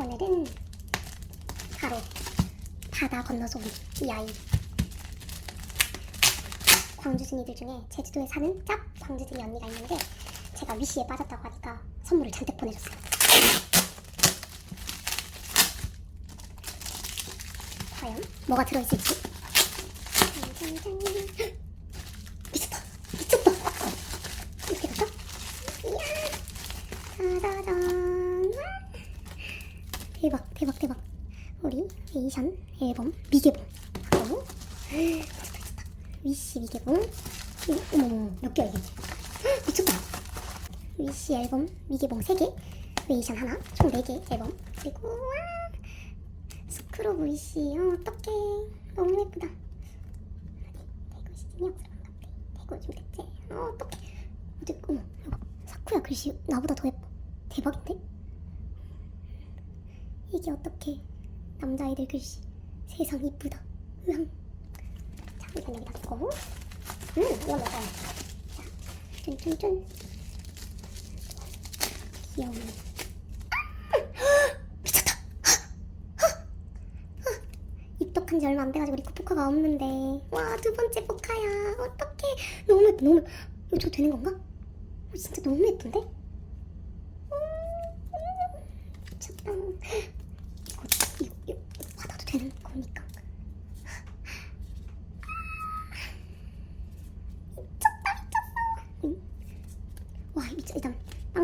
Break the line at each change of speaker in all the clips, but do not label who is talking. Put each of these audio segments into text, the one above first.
오늘은 바로 바다 건너서 온이 아이 광주순이들 중에 제주도에 사는 짭 광주순이 언니가 있는데 제가 위시에 빠졌다고 하니까 선물을 잔뜩 보내줬어요 과연 뭐가 들어있을지 짠짠짠. 미쳤다 미쳤다 이렇게 됐어? 이야 짜자잔 대박 대박 대박. 우리 에이션 앨범 미개봉. 하고 미쳤다 미쳤다 위시 미개봉. 이- 어머 몇 개야 이게? 헉, 미쳤다. 위시 앨범 미개봉 3개. 웨이션 하나 총 4개 앨범. 그리고 와! 스크럽 위시 어, 어떡해. 너무 예쁘다. 대구 시즌이 없어서 대구 좀 됐지? 어 어떡해. 어디 어머. 사쿠야 글씨 나보다 더 예뻐. 대박인데 이게 어떻게 남자애들 글씨 세상 이쁘다. 으앙 자 이건 여기다 두고. 음 이건 먹어요. 자 쫀쫀쫀 귀여운 미쳤다. 입덕한 지 얼마 안 돼가지고 리코 포카가 없는데. 와 두 번째 포카야. 어떡해. 너무 너무. 이거 저 되는 건가? 어, 진짜 너무 예쁜데? 음, 음, 미쳤다 이거 이거 이거 받아도 되는 겁니까? 미쳤다 미쳤어 응? 와 미쳐 일단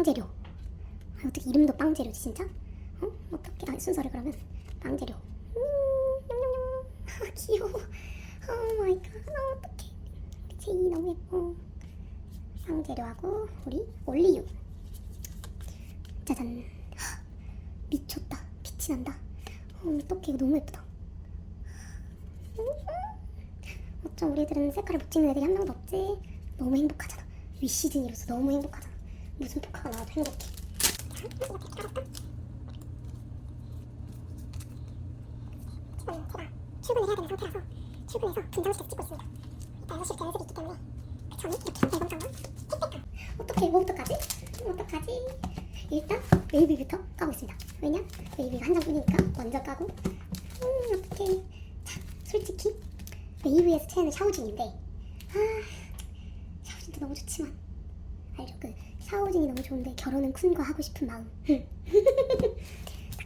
빵재료. 아, 어떻게 이름도 빵재료지 진짜? 어? 어떻게 아 순서를 그러면? 빵재료. 음. 아 귀여워. 오 마이 갓. 아, 어떡해. 우리 제이 너무 예뻐. 빵재료하고 우리 올리유. 짜잔. 헉, 미쳤다. 빛이 난다. 어, 어떡해. 이거 너무 예쁘다. 음, 어쩜 우리 애들은 색깔을 못 찍는 애들이 한 명도 없지? 너무 행복하잖아. 위 시즌이로서 너무 행복하잖아 무슨 포카가 나와도 행복해 지금 제가 출근을 해야 되는 상태라서 출근해서 분장실에서 찍고 있습니다. 이따 6시 이렇게 연습이 있기 때문에 그 전에 이렇게 앨범 장만 택택감 어떻게 뭐 어떡하지? 어떡하지? 일단 웨이비부터 까고 있습니다. 왜냐? 웨이비가 한 장뿐이니까 먼저 까고 음 어떡해 자 솔직히 웨이브에서 채는 샤오진인데 아 샤오진도 너무 좋지만 샤오진이 너무 좋은데 결혼은 쿤과 하고 싶은 마음.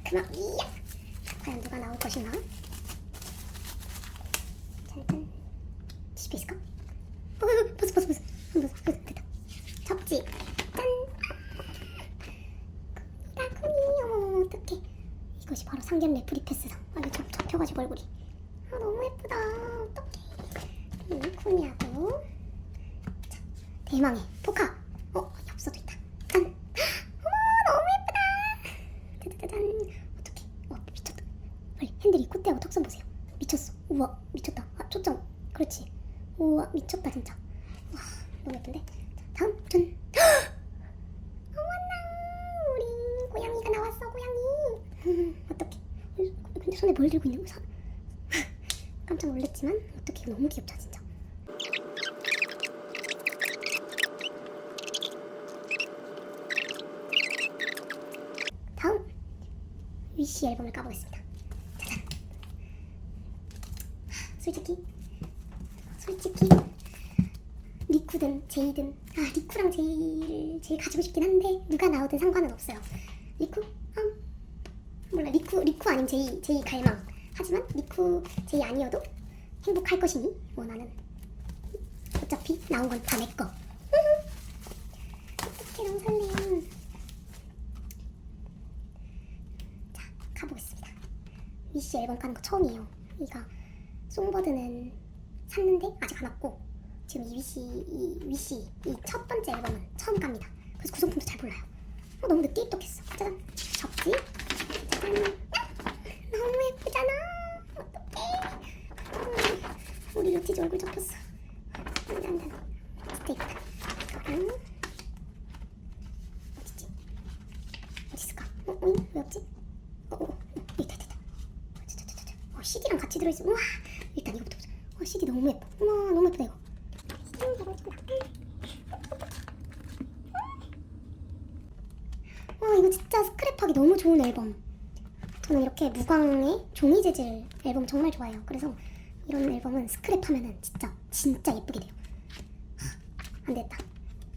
그만. 이야. 과연 누가 나올 것인가? 잠깐 집에 있을까? 어, 어, 벗어 벗어 벗어 벗어 됐다 접지 짠 나군이 어머 어떡해 이것이 바로 상견례 프리패스상 아 이거 접, 접혀가지고 얼굴이 아 너무 예쁘다 어떡해 음, 쿠니하고 자 대망의 포카 어 엽서도 있다 짠 어머 너무 예쁘다 짜자잔 어떡해 와 미쳤다 콧대하고 턱선 보세요. 미쳤어. 우와 미쳤다. 아 초점. 그렇지. 우와 미쳤다 진짜. 와 너무 예쁜데? 자, 다음 짠 어머나 우리 고양이가 나왔어 고양이. 어떡해. 근데 손에 뭘 들고 있는 거야? 깜짝 놀랐지만 어떡해. 너무 귀엽다 진짜. 다음. 위시 앨범을 까보겠습니다 짜잔 솔직히. 솔직히. 리쿠든 제이든. 아 리쿠랑 제이를 제일 가지고 싶긴 한데 누가 나오든 상관은 없어요. 리쿠? 아 몰라. 리쿠 리쿠 아님 제이 제이 갈망. 하지만 리쿠 제이 아니어도 행복할 것이니 뭐 나는. 어차피 나온 건 다 내꺼 어떡해 너무 설레 자 가보겠습니다. 위시 앨범 까는 거 처음이에요. 이가 송버드는 샀는데 아직 안 왔고 지금 이 위시 이 위시 이 첫 번째 앨범은 처음 갑니다. 그래서 구성품도 잘 몰라요. 어, 너무 늦게 입덕했어. 짜잔 접지. 짜잔 아, 너무 예쁘잖아. 어떡해. 음, 우리 루티즈 얼굴 접혔어. 짠짠짠 스테이크. 음. 어딨지? 어디 있을까? 어, 어, 왜 없지? 어, 어, 어, 있다, 있다, 있다. 짜자자자자. 어, CD랑 같이 들어있어. 우와, 일단 이거부터 보자. 와, CD 너무 예뻐. 우와, 너무 예쁘다 이거. 와, 이거 진짜 스크랩하기 너무 좋은 앨범. 저는 이렇게 무광의 종이 재질 앨범 정말 좋아해요. 그래서 이런 앨범은 스크랩하면은 진짜 진짜 예쁘게 돼요. 안 됐다.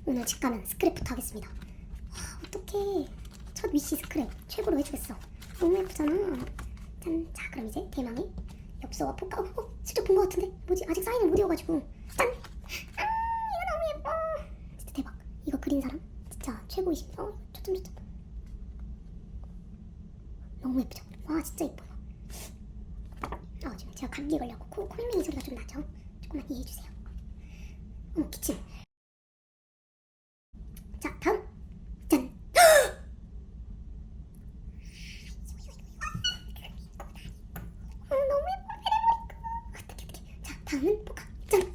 오늘 집 가면 스크랩부터 하겠습니다. 와, 어떡해. 첫 위시 스크랩 최고로 해주겠어. 너무 예쁘잖아. 짠. 자, 그럼 이제 대망의 엽서와 포카. 어, 어 슬쩍 본것 같은데? 뭐지? 아직 사인을 못 이어가지고. 짠. 아, 이거 너무 예뻐. 진짜 대박. 이거 그린 사람 진짜 최고이시. 어, 초점 초점. 너무 예쁘죠? 와, 진짜 예뻐요. 아, 지금 제가 감기 걸려고 코, 콜밍이 소리가 좀 나죠? 조금만 이해해주세요. 어머, 기침. 자, 다음. 짠. 어, 너무 예뻐. 페레머리크. 어떡해, 어떡해. 자, 다음은 포카. 짠.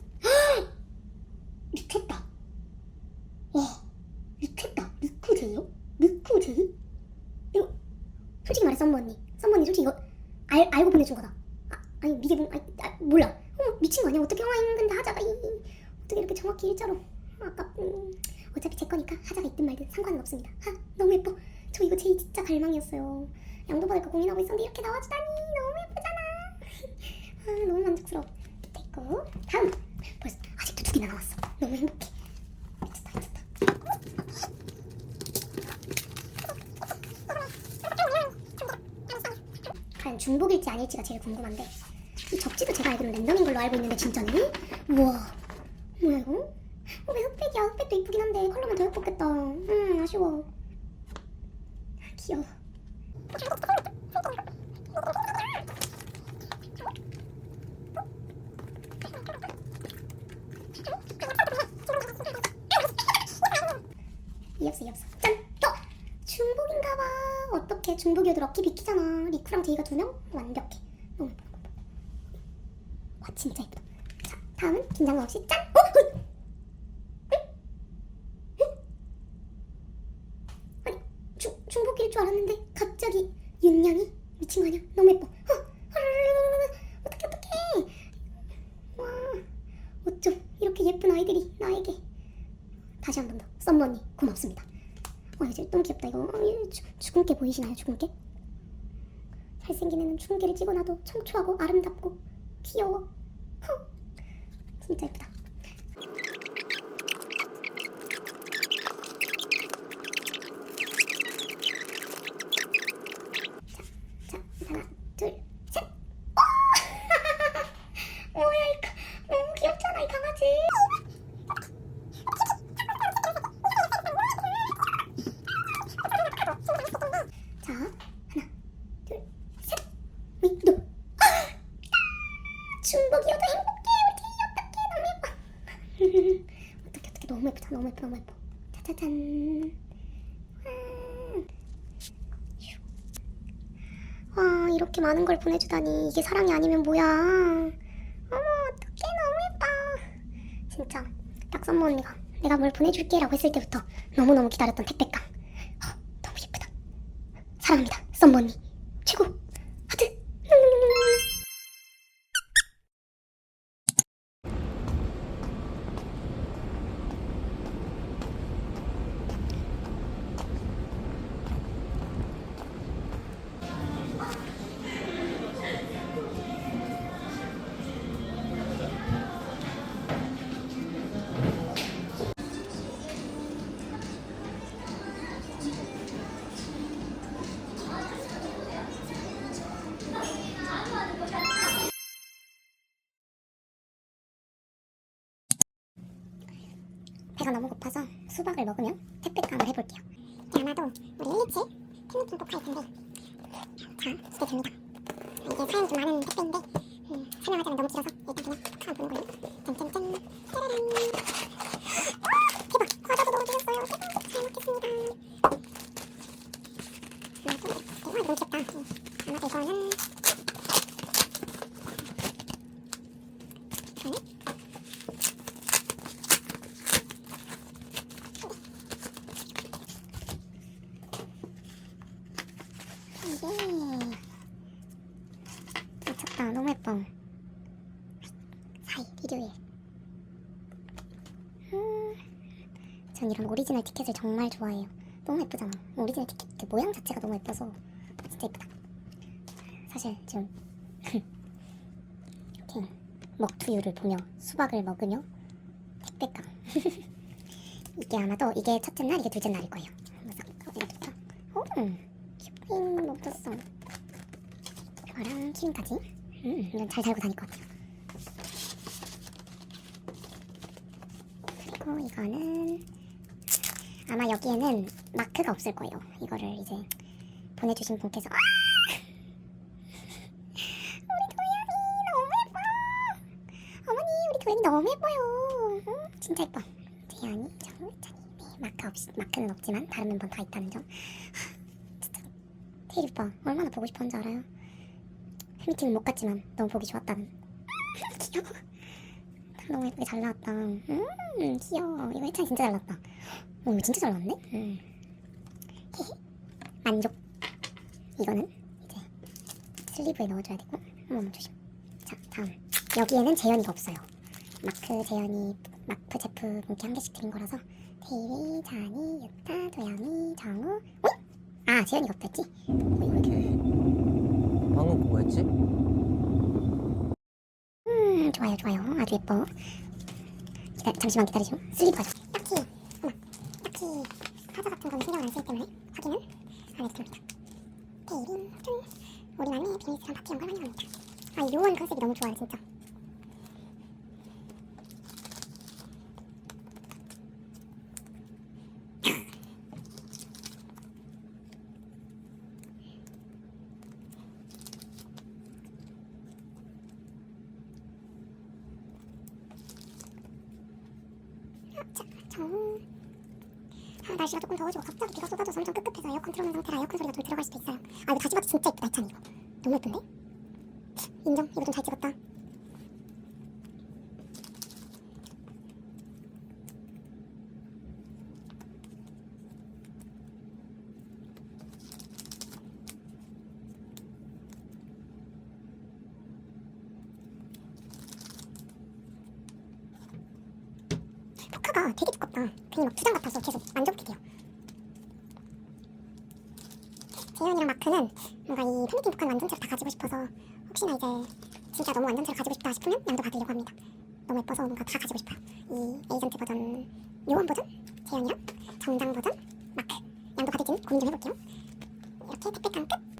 미쳤다. 와, 미쳤다. 미쿠제요? 미쿠제? 이거 솔직히 말해 썸머 언니. 썸머 언니 솔직히 이거 알, 알고 보내준 거다. 아, 아니 이게 뭐, 아, 몰라. 어머 미친 거 아니야? 어떻게 영화 있는데 하자가 이, 이- 어떻게 이렇게 정확히 일자로? 아까 음, 어차피 제 거니까 하자가 있든 말든 상관은 없습니다. 하, 너무 예뻐. 저 이거 제일 진짜 갈망이었어요. 양도 받을까 고민하고 있었는데 이렇게 나와주다니 너무 예쁘잖아. 아, 너무 만족스러워. 됐고 다음 벌써 아직도 두 개나 나왔어. 너무 행복해. 중복일지 아닐지가 제일 궁금한데 이 접지도 제가 알기로는 랜덤인 걸로 알고 있는데 진짜네? 우와 뭐야 이거? 어, 왜 흑백이야? 흑백도 이쁘긴 한데 컬러만 더 예뻤겠다 음 아쉬워 아, 귀여워 이없어 이없어 짠! 또! 중복인가봐 어떻게 중복이어도 럭키 비키잖아 리쿠랑 제이가 두 명 완벽해 너무 예뻐 너무 예뻐 와 진짜 예쁘다 자 다음은 긴장감 없이 짠! 어? 어? 응? 응? 아니 중, 중복일 줄 알았는데 갑자기 윤양이 미친 거 아니야? 너무 예뻐 어? 헐, 어떡해 어떡해 와 어쩜 이렇게 예쁜 아이들이 나에게 다시 한 번 더 썸머니 고맙습니다 와 이제 너무 귀엽다 이거 어, 이 주, 주근깨 보이시나요 주근깨? 잘생긴 애는 주근깨를 찍어놔도 청초하고 아름답고 귀여워. 진짜 예쁘다 너무 예쁘다. 너무 예뻐, 너무 예뻐. 짜자잔. 와. 와, 이렇게 많은 걸 보내주다니. 이게 사랑이 아니면 뭐야. 어머, 어떡해. 너무 예뻐. 진짜. 딱 썸머 언니가 내가 뭘 보내줄게 라고 했을 때부터 너무너무 기다렸던 택배감. 어, 너무 예쁘다. 사랑합니다. 썸머 언니. 배가 너무 고파서 수박을 먹으면 택배감을 해볼게요. 이게 아마도 우리 일리치 텔레폰 포카일 텐데 자 기대됩니다. 이게 사연이 좀 많은 택배인데 음, 설명하자면 너무 길어서 일단 그냥 포카만 보는 걸로 짠짠짠 짜라란 와 대박 과자도 넣어주셨어요 대박 잘 먹겠습니다 하나 둘 셋. 와 너무 귀엽다 음, 아마도 이거는 이거는 이게 미쳤다. 너무 예뻐. 사이 일요일 음, 전 이런 오리지널 티켓을 정말 좋아해요. 너무 예쁘잖아. 오리지널 티켓 그 모양 자체가 너무 예뻐서 진짜 예쁘다. 사실 지금 이렇게 먹투유를 보며 수박을 먹으며 택배감. 이게 아마도 이게 첫째 날, 이게 둘째 날일 거예요. 싹 꺼내볼까? 오, 키링 먹었어. 이거랑 키링까지. 음, 잘 달고 다닐 것 같아요. 그리고 이거는 아마 여기에는 마크가 없을 거예요. 이거를 이제 보내주신 분께서 아! 우리 도연이 너무 예뻐요. 응? 진짜 예뻐. 정우, 찬이. 네, 마크 없이 마크는 없지만 다른 멤버 다 있다는 점. 테일 오빠 얼마나 보고 싶었는지 알아요? 팬미팅은 못 갔지만 너무 보기 좋았다는. 귀여워. 너무 예쁘게 잘 나왔다. 음 귀여워. 이거 해찬이 진짜 잘 나왔다. 어 이거 진짜 잘 나왔네. 음. 만족. 이거는 이제 슬리브에 넣어줘야 되고 한번 조심. 자 다음 여기에는 재현이가 없어요. 마크 재현이 마크 제프 분께 한 개씩 드린 거라서 테일이, 자니, 유타, 도영이, 정우. 어? 아 재현이가 이거 이렇게.
오케이. 방금 그거였지?
음 좋아요 좋아요 아주 예뻐. 기다, 잠시만 기다리시오. 슬리브 가져. 딱히 어머 딱히 화자 같은 건 신경 안 쓰기 때문에 확인은 안 해도 됩니다. 테일이 짠. 우리만의 비닐스랑 파티 연걸 환영합니다. 아 요원 컨셉이 너무 좋아요 진짜. 자, 정. 아, 날씨가 조금 더워지고 갑자기 비가 쏟아져서 엄청 끄급해서 에어컨 틀어놓은 상태라 에어컨 소리가 좀 들어갈 수도 있어요. 아 이거 다시 봐도 진짜 예쁘다 이찬 이거. 너무 예쁜데? 인정. 이거 좀 잘 찍었다. 포카가 되게 두껍다. 괜히 막 두장 같아서 계속 만져볼게요. 재현이랑 마크는 뭔가 이 팬미팅 북한 완전체를 다 가지고 싶어서 혹시나 이제 진짜 너무 완전체를 가지고 싶다 싶으면 양도 받으려고 합니다. 너무 예뻐서 뭔가 다 가지고 싶어요. 이 에이전트 버전, 요원 버전, 재현이랑 정장 버전, 마크 양도 받을지는 고민 좀 해볼게요. 이렇게 택배감 끝!